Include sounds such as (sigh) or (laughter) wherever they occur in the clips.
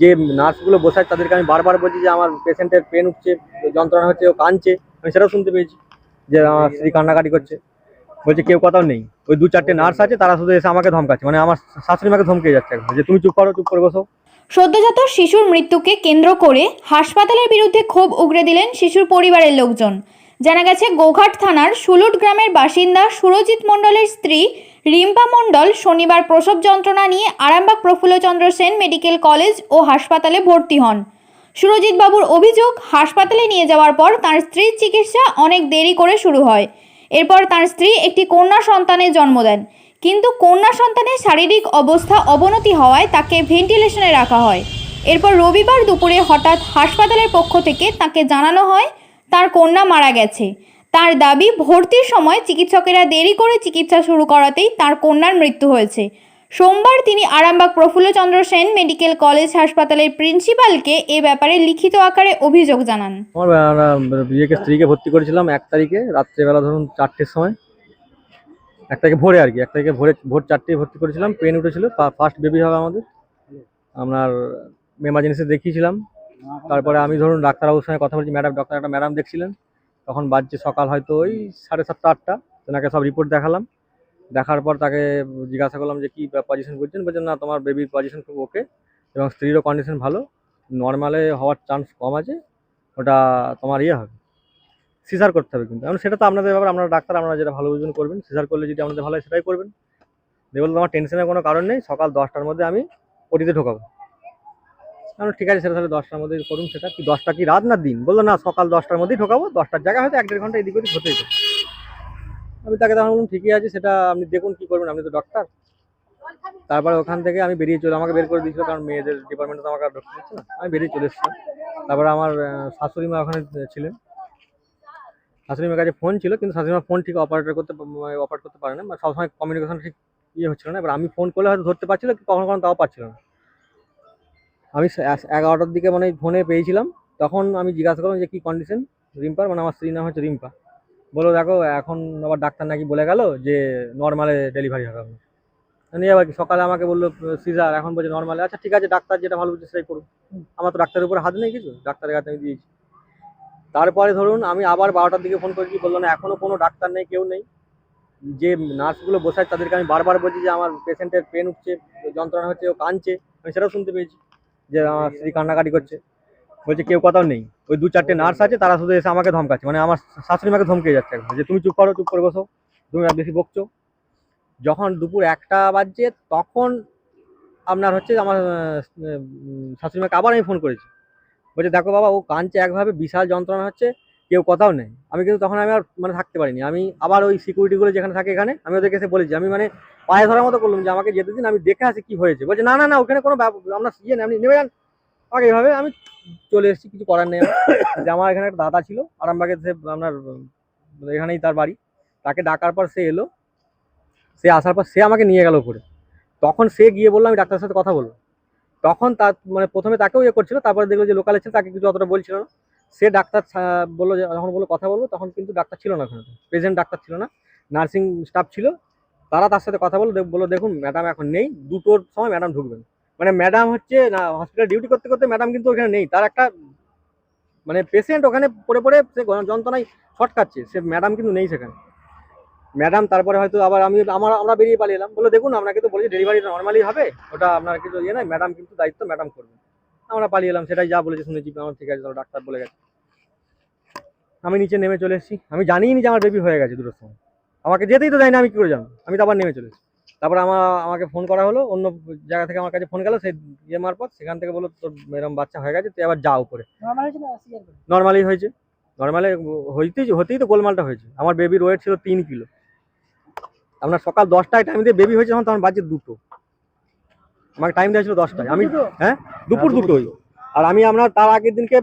যে নার্সগুলো বসায় তাদেরকে আমি বারবার বলছি যে আমার পেশেন্টের পেন উঠছে, যন্ত্রণা হচ্ছে, ও কাঁদছে। আমি সেটাও শুনতে পেয়েছি যে আমার স্ত্রী কান্নাকাটি করছে। বলছে কেউ কথাও নেই। ওই দু চারটে নার্স আছে, তারা শুধু এসে আমাকে ধমকাচ্ছে। মানে আমার শাশুড়ি মাকে ধমকে যাচ্ছে যে তুমি চুপ করো, চুপ করে বসো। সদ্যজাত শিশুর মৃত্যুকে কেন্দ্র করে হাসপাতালের বিরুদ্ধে ক্ষোভ উগরে দিলেন শিশুর পরিবারের লোকজন। জানা গেছে, গোঘাট থানার সুলুট গ্রামের বাসিন্দা সুরজিৎ মণ্ডলের স্ত্রী রিম্পা মণ্ডল শনিবার প্রসব যন্ত্রণা নিয়ে আরামবাগ প্রফুল্লচন্দ্র সেন মেডিকেল কলেজ ও হাসপাতালে ভর্তি হন। সুরজিৎ বাবুর অভিযোগ, হাসপাতালে নিয়ে যাওয়ার পর তার স্ত্রীর চিকিৎসা অনেক দেরি করে শুরু হয়। এরপর তার স্ত্রী একটি কন্যা সন্তানের জন্ম দেন। কিন্তু কন্যা সন্তানের শারীরিক অবস্থা অবনতি হওয়ায় তাকে ভেন্টিলেশনে রাখা হয়। এরপর রবিবার দুপুরে হঠাৎ হাসপাতালের পক্ষ থেকে তাকে জানানো হয়, তার কন্যা মারা গেছে। তার দাবি, ভর্তির সময় চিকিৎসকেরা দেরি করে চিকিৎসা শুরু করাতেই তার কন্যার মৃত্যু হয়েছে। সোমবার তিনি আরামবাগ প্রফুল্লচন্দ্র সেন মেডিকেল কলেজ হাসপাতালের প্রিন্সিপালকে এ ব্যাপারে লিখিত আকারে অভিযোগ জানান। ইয়েকে স্ত্রীকে ভর্তি করেছিলাম এক তারিখে, রাত্রেবেলা ধরুন চারটের সময়। এক তারিখে ভোরে আর কি, এক তারিখে ভোরে, ভোর চারটে ভর্তি করেছিলাম, পেন উঠেছিল ফার্স্ট বেবি হবে আমাদের। আপনার এমার্জেন্সি দেখিয়েছিলাম। তারপরে আমি ধরুন ডাক্তারবাবুর সঙ্গে কথা বলছি ম্যাডাম ডক্টর একটা ম্যাডাম দেখছিলেন। তখন বাজছে সকাল হয়তো ওই সাড়ে সাতটা, আটটা। তেনাকে সব রিপোর্ট দেখালাম। দেখার পর তাকে জিজ্ঞাসা করলাম যে, কী পজিশন করছেন? বলছেন না, তোমার বেবির পজিশন খুব ওকে এবং স্ত্রীরও কন্ডিশন ভালো। নর্মালে হওয়ার চান্স কম আছে। ওটা তোমার ইয়ে হবে। সিজার করতে হবে কিন্তু। সেটা তো আপনাদের ব্যাপার, আপনারা ডাক্তার, আপনারা যেটা ভালো বুঝবেন করবেন। সিজার করলে যদি আপনাদের ভালো হয় সেটাই করবেন। দিয়ে বলল আমার টেনশনের কোনো কারণ নেই। সকাল দশটার মধ্যে আমি ওটিতে ঢোকাবো। আমরা ঠিক আছে, সেটা তাহলে দশটার মধ্যে করুন সেটা। কি দশটা কি রাত না দিন? বলল, না, সকাল দশটার মধ্যেই ঢোকাবো। দশটার জায়গায় হয়তো এক দেড় ঘণ্টা এদিক ওদিক হতেই আমি তাকে তখন বললাম, ঠিকই আছে, সেটা আপনি দেখুন কি করবেন, আপনি তো ডক্টর তারপরে ওখান থেকে আমি বেরিয়ে চলে, আমাকে বের করে দিয়েছিল, কারণ মেয়েদের ডিপার্টমেন্টে তো আমাকে আর ঢুকতে দিচ্ছে না। আমি বেরিয়ে চলে এসেছিলাম। তারপরে আমার শাশুড়ি মা ওখানে ছিলেন। শাশুড়ি মার কাছে ফোন ছিল, কিন্তু শাশুড়ি মা ফোন ঠিক অপারেটর করতে অপারেট করতে পারে না মানে সবসময় কমিউনিকেশন ঠিক ইয়ে হচ্ছিল না। এবার আমি ফোন করলে হয়তো ধরতে পারছিল কখনো কখনো তাও পারছিল না। আমি এগারোটার দিকে মানে ফোনে পেয়েছিলাম। তখন আমি জিজ্ঞাসা করলাম যে কী কন্ডিশন রিম্পার মানে আমার স্ত্রীর নাম হচ্ছে রিম্পা। বলো দেখো, এখন আবার ডাক্তার নাকি বলে গেল যে নর্মালে ডেলিভারি হবে আপনার নিয়ে আবার কি সকালে আমাকে বলল, সিজার, এখন বলছে নর্মালে আচ্ছা ঠিক আছে, ডাক্তার যেটা ভালো বুঝছে সেটাই করুন। আমার তো ডাক্তারের উপরে হাত নেই কিছু, ডাক্তারের কাছে আমি দিয়েছি। তারপরে ধরুন, আমি আবার বারোটার দিকে ফোন করেছি, বলল, না এখনও কোনো ডাক্তার নেই, কেউ নেই। যে নার্সগুলো বসায় তাদেরকে আমি বারবার বলছি যে আমার পেশেন্টের পেন উঠছে, যন্ত্রণা হচ্ছে, ও কাঁদছে। আমি সেটাও শুনতে পেয়েছি। যে আমার স্ত্রী কান্নাকাটি করছে। বলছে, কেউ কথাও নেই। ওই দু চারটে নার্স আছে, তারা শুধু এসে আমাকে ধমকাচ্ছে। মানে আমার শাশুড়ি মাকে ধমকে যাচ্ছে একদম যে, তুমি চুপ করো, চুপ করে বসো। তুমি বেশি বকছো। যখন দুপুর একটা বাজছে, তখন আপনার হচ্ছে আমার শাশুড়ি মাকে আবার আমি ফোন করেছি। বলছে, দেখো বাবা, ও কাঁদছে একভাবে, বিশাল যন্ত্রণা হচ্ছে। কেউ কথাও নেই। আমি কিন্তু তখন আমি আর মানে থাকতে পারিনি। আমি আবার ওই সিকিউরিটিগুলো যেখানে থাকে এখানে, আমি ওদেরকে এসে বলেছি। আমি মানে পায়ে ধরার মতো করলাম যে, আমাকে যেতে দিন আমি দেখে আসি কি হয়েছে? বলছে, না না না, ওখানে কোনো আপনার ইয়ে নেই, আপনি নেমে যান। আমাকে এইভাবে আমি চলে এসেছি, কিছু করার নেই যে আমার এখানে একটা দাদা ছিল, আরামবাগে সে আপনার এখানেই তার বাড়ি। তাকে ডাকার পর সে এলো। সে আসার পর সে আমাকে নিয়ে গেল উপরে। তখন সে গিয়ে বলল, আমি ডাক্তারের সাথে কথা বলব। তখন তার মানে প্রথমে তাকেও ইয়ে করছিল, তারপরে দেখল যে লোকালে ছিল তাকে কিছু অতটা বলছিল না। সে ডাক্তার বলল যখন বলল কথা বলব, তখন কিন্তু ডাক্তার ছিল না ওখানে। প্রেজেন্ট ডাক্তার ছিল না। নার্সিং স্টাফ ছিল। তারা তার সাথে কথা বলল বলল, দেখুন ম্যাডাম এখন নেই। দুটোর সময় ম্যাডাম ঢুকবেন। মানে ম্যাডাম হচ্ছে না হসপিটাল ডিউটি করতে করতে ম্যাডাম কিন্তু ওখানে নেই। তার একটা মানে পেশেন্ট ওখানে পড়ে পড়ে সে যন্ত্রণায় ছটকাচ্ছে। সে ম্যাডাম কিন্তু নেই সেখানে। ম্যাডাম তারপরে হয়তো আবার আমি আমার, আমরা বেরিয়ে পালিয়ে এলাম। বলে দেখুন, আপনাকে তো বলেছি ডেলিভারি নর্মালি হবে। ওটা আপনার কিছু ইয়ে নয় ম্যাডাম কিন্তু দায়িত্ব ম্যাডাম করবে। আমরা পালিয়ে এলাম সেটাই যা বলেছে শুনেছি আমার ঠিক আছে ডাক্তার বলে গেছে। আমি নিচে নেমে চলে এসেছি আমি জানিই নি যে আমার বেবি হয়ে গেছে দুটোর সময়। আমাকে যেতেই তো যাই না আমি কি করে জানব? আমি তো আবার নেমে চলে এসেছি। তারপর আমার আমাকে ফোন করা হলো অন্য জায়গা থেকে আমার কাছে ফোন গেল সেই ইয়ে মারফত সেখান থেকে বলল তোর এরকম বাচ্চা হয়ে গেছে তুই আবার যা উপরে। নর্মালি হয়েছে। নর্মালি হইতেই হতেই তো গোলমালটা হয়েছে। আমার বেবির ওয়েট ছিল তিন কিলো। আপনার সকাল দশটায় টাইম দিয়ে বেবি হয়েছে তখন তখন বাজে দুটো। আমাকে টাইম দেওয়া ছিল দশটায়। আমি হ্যাঁ? দুপুর দুটোই আর আমি আপনার তার আগের দিনকে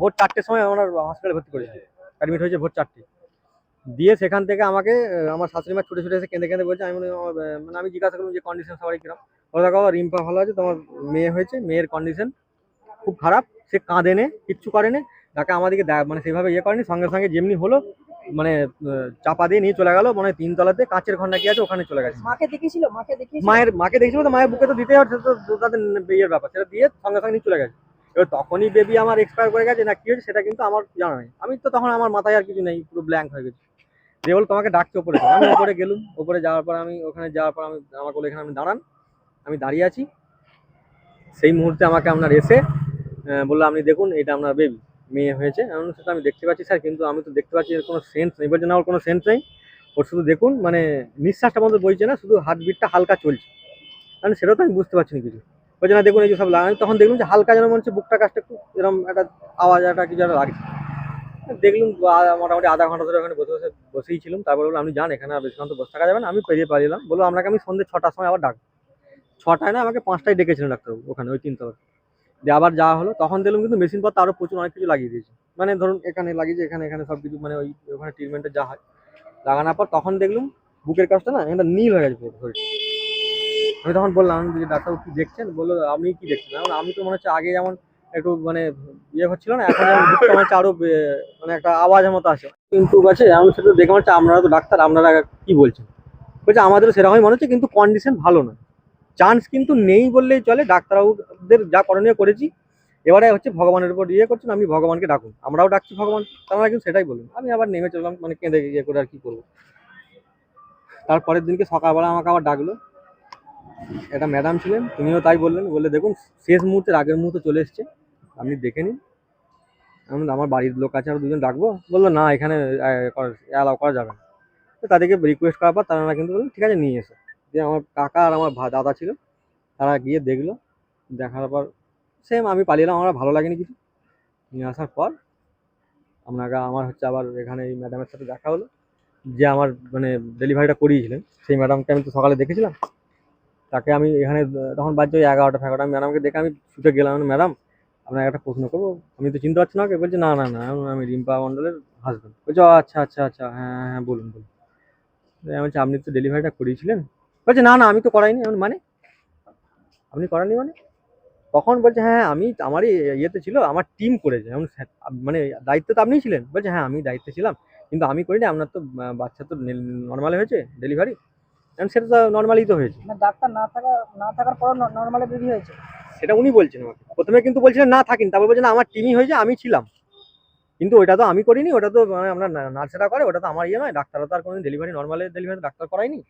ভোর চারটের সময় আমার হসপিটালে ভর্তি করেছি। অ্যাডমিট হয়েছে ভোর চারটে। দিয়ে সেখান থেকে আমাকে আমার শাশুড়ি মা ছুটে ছুটে এসে কেঁদে কেঁদে বলছে আমি মানে আমি জিজ্ঞাসা করলাম যে কন্ডিশন সবাই কীরকম ও দেখো রিম্পা ভালো আছে তোমার মেয়ে হয়েছে মেয়ের কন্ডিশন খুব খারাপ সে কাঁদে নে কিচ্ছু করে নে তাকে আমাদেরকে মানে সেভাবে ইয়ে করেনি সঙ্গে সঙ্গে যেমনি হলো মানে চাপা দিয়ে নিয়ে চলে গেল মানে তিনতলাতে কাঁচের ঘর নাকি আছে ওখানে চলে গেছে। মাকে দেখিয়েছিল মাকে দেখিয়েছিল মায়ের মাকে দেখছিল তো মায়ের বুকে তো দিতেই হচ্ছে তো তাদের বিয়ের ব্যাপার সেটা দিয়ে সঙ্গে সঙ্গে নিয়ে চলে গেছে। এবার তখনই বেবি আমার এক্সপায়ার করে গেছে না কি হয়েছে সেটা কিন্তু আমার জানা নেই। আমি তো তখন আমার মাথায় আর কিছু নেই পুরো ব্ল্যাঙ্ক হয়ে গেছে। যে বল তোমাকে ডাকছে ওপরে আমি ওপরে গেলুম ওপরে যাওয়ার পর আমি ওখানে যাওয়ার পর আমি আমার বলে এখানে আমি দাঁড়ান আমি দাঁড়িয়ে আছি। সেই মুহূর্তে আমাকে আপনার এসে বলল আপনি দেখুন এটা আপনার বেবি মেয়ে হয়েছে। বললাম, সেটা আমি দেখতে পাচ্ছি স্যার কিন্তু আমি তো দেখতে পাচ্ছি এর কোনো সেন্স নেই বলছে না ওর কোনো সেন্স নেই। ওর শুধু দেখুন মানে নিঃশ্বাসটা মতো বইছে না শুধু হার্টবিটটা হালকা চলছে। মানে সেটাও তো আমি বুঝতে পারছি না কিছু। বলছে না দেখুন এই যে সব লাগা তখন দেখলাম যে হালকা যেন মনে হচ্ছে বুকটা কাজটা একটু এরকম একটা আওয়াজ একটা কিছু একটা লাগছে। দেখলুম মোটামুটি আধা ঘণ্টা ধরে ওখানে বসে বসে বসেই ছিলাম। তারপর বললাম আপনি যান এখানে আর বেশিক্ষণ তো বসে থাকা যাবে না আমি পেরিয়ে পারিলাম বলল আপনাকে আমি সন্ধ্যে ছটার সময় আবার ডাক ছটায় না আমাকে পাঁচটায় ডেকেছিলেন ডাক্তারবাবু ওখানে ওই তিনতলা দিয়ে আবার যাওয়া হলো, তখন দেখলাম কিন্তু মেশিন পত্র আরও প্রচুর, অনেক কিছু লাগিয়ে দিয়েছে। মানে ধরুন, এখানে লাগিয়েছে এখানে এখানে সব কিছু মানে ওই, ওখানে ট্রিটমেন্টের যা হয়, লাগানোর পর তখন দেখলাম বুকের কাজটা না এটা নীল হয়ে গেছে। আমি তখন বললাম যে ডাক্তারবাবু কি দেখছেন? বলল, আপনি কি দেখছেন? আমি তো মনে হচ্ছে আগে যেমন একটু মানে ইয়ে হচ্ছিল না, এখন বুকটা মনে হচ্ছে আরও মানে একটা আওয়াজের মতো আছে। কিন্তু আছে, আমি সেটা দেখে মনে হচ্ছে আপনারা তো ডাক্তার, আপনারা কি বলছেন? বলছে, আমাদেরও সেরকমই মনে হচ্ছে, কিন্তু কন্ডিশন ভালো না চান্স কিন্তু নেই বললেই চলে, ডাক্তারবাবুদের যা করণীয় করেছি। এবারে হচ্ছে ভগবানের উপর ইয়ে করছেন, আপনি ভগবানকে ডাকুন। আমরাও ডাকছি ভগবান, তারা কিন্তু সেটাই বলুন। আমি আবার নেমে চললাম মানে কেঁদে ইয়ে করে আর কি করব। তারপরের দিনকে সকালবেলা আমাকে আবার ডাকলো। এটা ম্যাডাম ছিলেন, তিনিও তাই বললেন বলে দেখুন, শেষ মুহূর্তের আগের মুহূর্তে চলে এসছে, আপনি দেখে নিন। আমি আমার বাড়ির লোক আছে, আরও দুজন ডাকবো? বলল, না, এখানে অ্যালাউ করা যাবে না। তো তাদেরকে রিকোয়েস্ট করার পর তারা কিন্তু বললেন, ঠিক আছে, নিয়ে এসো। দিয়ে আমার কাকা আর আমার দাদা ছিল তারা গিয়ে দেখল দেখার পর সেম আমি পালিয়ে এলাম আমার ভালো লাগেনি কিছু। নিয়ে আসার পর আপনাকে আমার হচ্ছে আবার এখানে এই ম্যাডামের সাথে দেখা হলো যে আমার মানে ডেলিভারিটা করিয়েছিলেন। সেই ম্যাডামকে আমি তো সকালে দেখেছিলাম। তাকে আমি এখানে তখন বাজছে ওই এগারোটা ফেগারোটা আমি ম্যাডামকে দেখে আমি ছুটে গেলাম ম্যাডাম আপনাকে একটা প্রশ্ন করব। আমি তো চিনতে পারছি না ওকে। বলছে না না না আমি- রিম্পা মণ্ডলের হাজব্যান্ড বলছে আচ্ছা আচ্ছা আচ্ছা হ্যাঁ, হ্যাঁ বলুন বলুন। আমি বলছি আপনি তো ডেলিভারিটা করিয়েছিলেন? বলছে না না আমি তো করাইনি। মানে? আপনি করাননি মানে? তখন বলছে হ্যাঁ আমি আমারই ইয়েতে ছিল আমার টিম করেছে। এমন স্যার- মানে দায়িত্ব তো আপনিই ছিলেন? বলছে হ্যাঁ আমি দায়িত্বে ছিলাম কিন্তু আমি করিনি আপনার তো বাচ্চা তো নর্মাল হয়েছে ডেলিভারি সেটা তো নর্মালি তো হয়েছে। ডাক্তার না থাকা না থাকার পর নর্মালি বেবি হয়েছে। সেটা উনি বলছেন আমাকে। প্রথমে কিন্তু বলছিলেন না থাকেন। তারপর বলছেন আমার টিমই হয়েছে আমি ছিলাম। কিন্তু ওটা তো আমি করিনি ওটা তো মানে আমরা নার্সেরা করে ওটা তো আমার ইয়ে নয় ডাক্তাররা তো আর কোনো ডেলিভারি নর্মালে ডেলিভারি ডাক্তার করায়নি।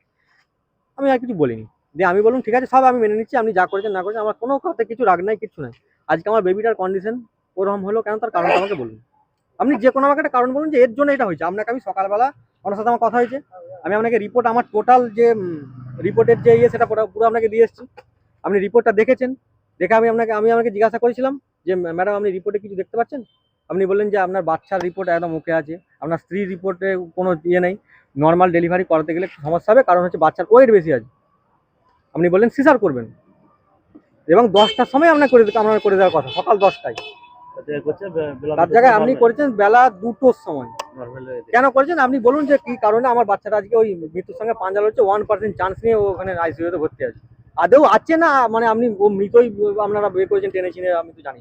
আমি আর কিছু বলিনি। দিয়ে আমি বলুন ঠিক আছে, সব আমি মেনে নিচ্ছি, আপনি যা করেছেন, না করেছেন, আমার কোনো কথা কিছু রাগ নাই কিছু নাই। আজকে আমার বেবিটার কন্ডিশন ওরকম হলো কেন, তার কারণটা আমাকে বলুন। আপনি যে কোনো আমাকে একটা কারণ বলুন যে, এর জন্য এটা হয়েছে। আপনাকে আমি সকালবেলা ওনার সাথে আমার কথা হয়েছে। আমি আপনাকে রিপোর্ট আমার টোটাল যে রিপোর্টের যে ইয়ে সেটা পুরো আপনাকে দিয়ে এসেছি। আপনি রিপোর্টটা দেখেছেন। দেখে আমি আপনাকে আমি আপনাকে জিজ্ঞাসা করেছিলাম যে ম্যাডাম আপনি রিপোর্টে কিছু দেখতে পাচ্ছেন? আপনি বললেন যে, আপনার বাচ্চার রিপোর্ট একদম ওকে আছে। আপনার স্ত্রীর রিপোর্টে কোনো ইয়ে নেই। নর্মাল ডেলিভারি করাতে গেলে সমস্যা হবে কারণ হচ্ছে বাচ্চার ওয়েট বেশি আছে। আপনি বললেন সিসার করবেন। এবং দশটার সময় আপনার করে দিতে আপনার করে দেওয়ার কথা সকাল দশটায়। তার জায়গায় আপনি করেছেন বেলা দুটোর সময়। কেন করেছেন? আপনি বলুন যে কি কারণে আমার বাচ্চাটা আজকে ওই মৃত্যুর সঙ্গে পাঞ্জাল হচ্ছে ওয়ান পার্সেন্ট চান্স নিয়ে ওখানে আইসিইউতে ভর্তি আছে। আদৌ আছে না মানে আপনি ও মৃতই আপনারা বের করেছেন টেনে চিনে আমি তো জানি।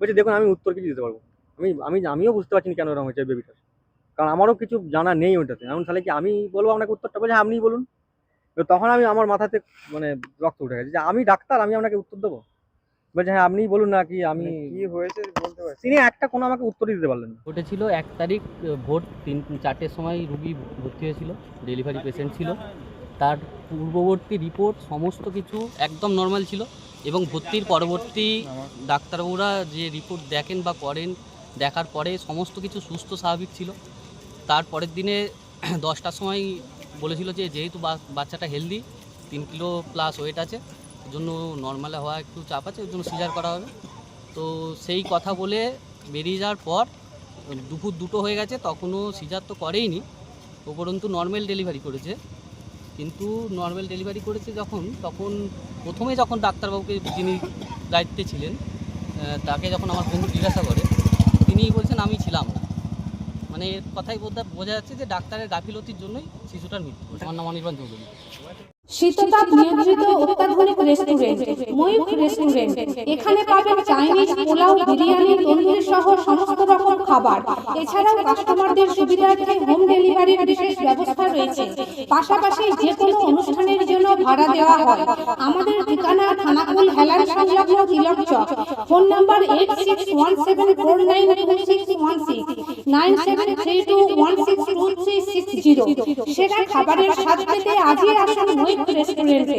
বলছি দেখুন আমি উত্তর কিছু দিতে পারব। আমি আমি আমিও বুঝতে পারছি না কেন এরকম হয়েছে বেবিটার কারণ আমারও কিছু জানা নেই ওইটাতে। এমন তাহলে কি আমি বলব আপনাকে উত্তরটা? বলছে আপনিই বলুন। তো তখন আমি আমার মাথাতে মানে রক্ত উঠে গেছে যে আমি ডাক্তার আমি আপনাকে উত্তর দেবো? বলছে হ্যাঁ আপনিই বলুন না কি আমি কি হয়েছে বলতে পারছি তিনি একটা কোনো আমাকে উত্তরই দিতে পারলেন না। ঘটেছিল এক তারিখ ভোর তিন চারটের সময় রুগী ভর্তি হয়েছিল ডেলিভারি পেশেন্ট ছিল। তার পূর্ববর্তী রিপোর্ট সমস্ত কিছু একদম নর্মাল ছিল এবং ভর্তির পরবর্তী ডাক্তারবাবুরা যে রিপোর্ট দেখেন বা করেন দেখার পরে সমস্ত কিছু সুস্থ স্বাভাবিক ছিল। তারপরের দিনে (clears throat) দশটার সময় বলেছিল যে যেহেতু বাচ্চাটা হেলদি তিন কিলো প্লাস ওয়েট আছে ওর জন্য নর্মালে হওয়া একটু চাপ আছে ওর জন্য সিজার করা হবে। তো সেই কথা বলে বেরিয়ে যাওয়ার পর, দুপুর দুটো হয়ে গেছে, তখনও সিজার তো করেইনি, উপরন্তু নর্মাল ডেলিভারি করেছে। কিন্তু নর্মাল ডেলিভারি করেছে যখন, তখন প্রথমে যখন ডাক্তারবাবুকে যিনি দায়িত্বে ছিলেন তাকে যখন আমার বন্ধু জিজ্ঞাসা করে, তিনি বলছেন, আমি ছিলাম না। মানে এর কথাই বোঝা বোঝা যাচ্ছে যে ডাক্তারের গাফিলতির জন্যই শিশুটার মৃত্যু। আমার নাম অনির্বাণ চৌধুরী শীততাপ নিয়ন্ত্রিত অত্যাধুনিক রেস্টুরেন্ট ময়ূখ রেস্টুরেন্ট এখানে পাবেন চাইনিজ পোলাও, বিরিয়ানি, তন্দুরি সহ সমস্ত রকম খাবার। এছাড়াও কাস্টমারদের সুবিধার্থে হোম ডেলিভারির বিশেষ ব্যবস্থা রয়েছে। পাশাপাশি যে কোনো অনুষ্ঠানের ভাড়া দেওয়া হয়। আমাদের ঠিকানা থানাকুল হেলান সংলগ্ন Tilak Chak. Phone number eight six one seven four nine one six. Nine seven three two one six two six zero. সেরা খাবারের স্বাদ পেতে আসুন রেস্টুরেন্টে।